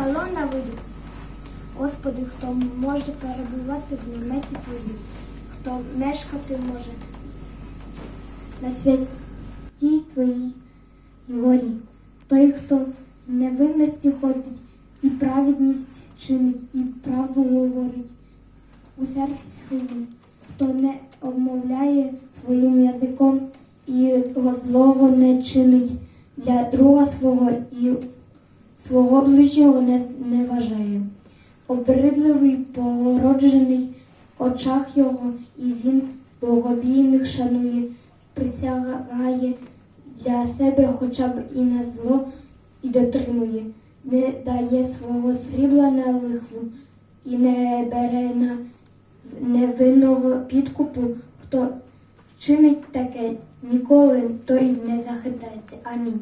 село на воді. Господи, хто може перебувати в наметі твоїй, хто мешкати може на святій твоїй горі. Той, хто невинності ходить, і праведність чинить, і правду говорить у серці своєму, хто не обмовляє своїм язиком і злого не чинить для друга свого і свого ближнього не, не вважає. Обридливий, породжений очах його, і він богобійних шанує, присягає для себе хоча б і на зло, і дотримує, не дає свого срібла на лихву і не бере на невинного підкупу, хто чинить таке, ніколи той не захитається. Амінь.